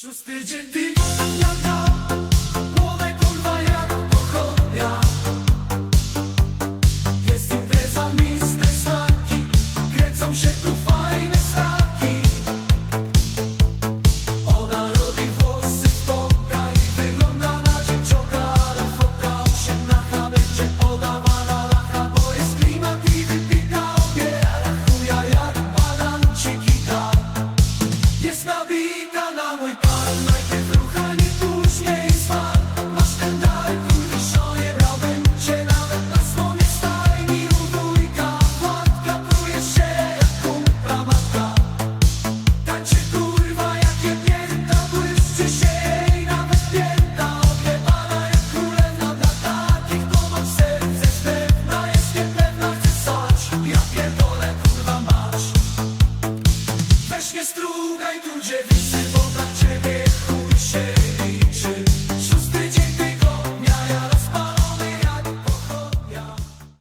Szósty dzień dywan, płonę kurwa jak pochodnia Jest impreza, mistrz, znaki, kręcą się tu fali. Grzecznie strugaj tu dziewicę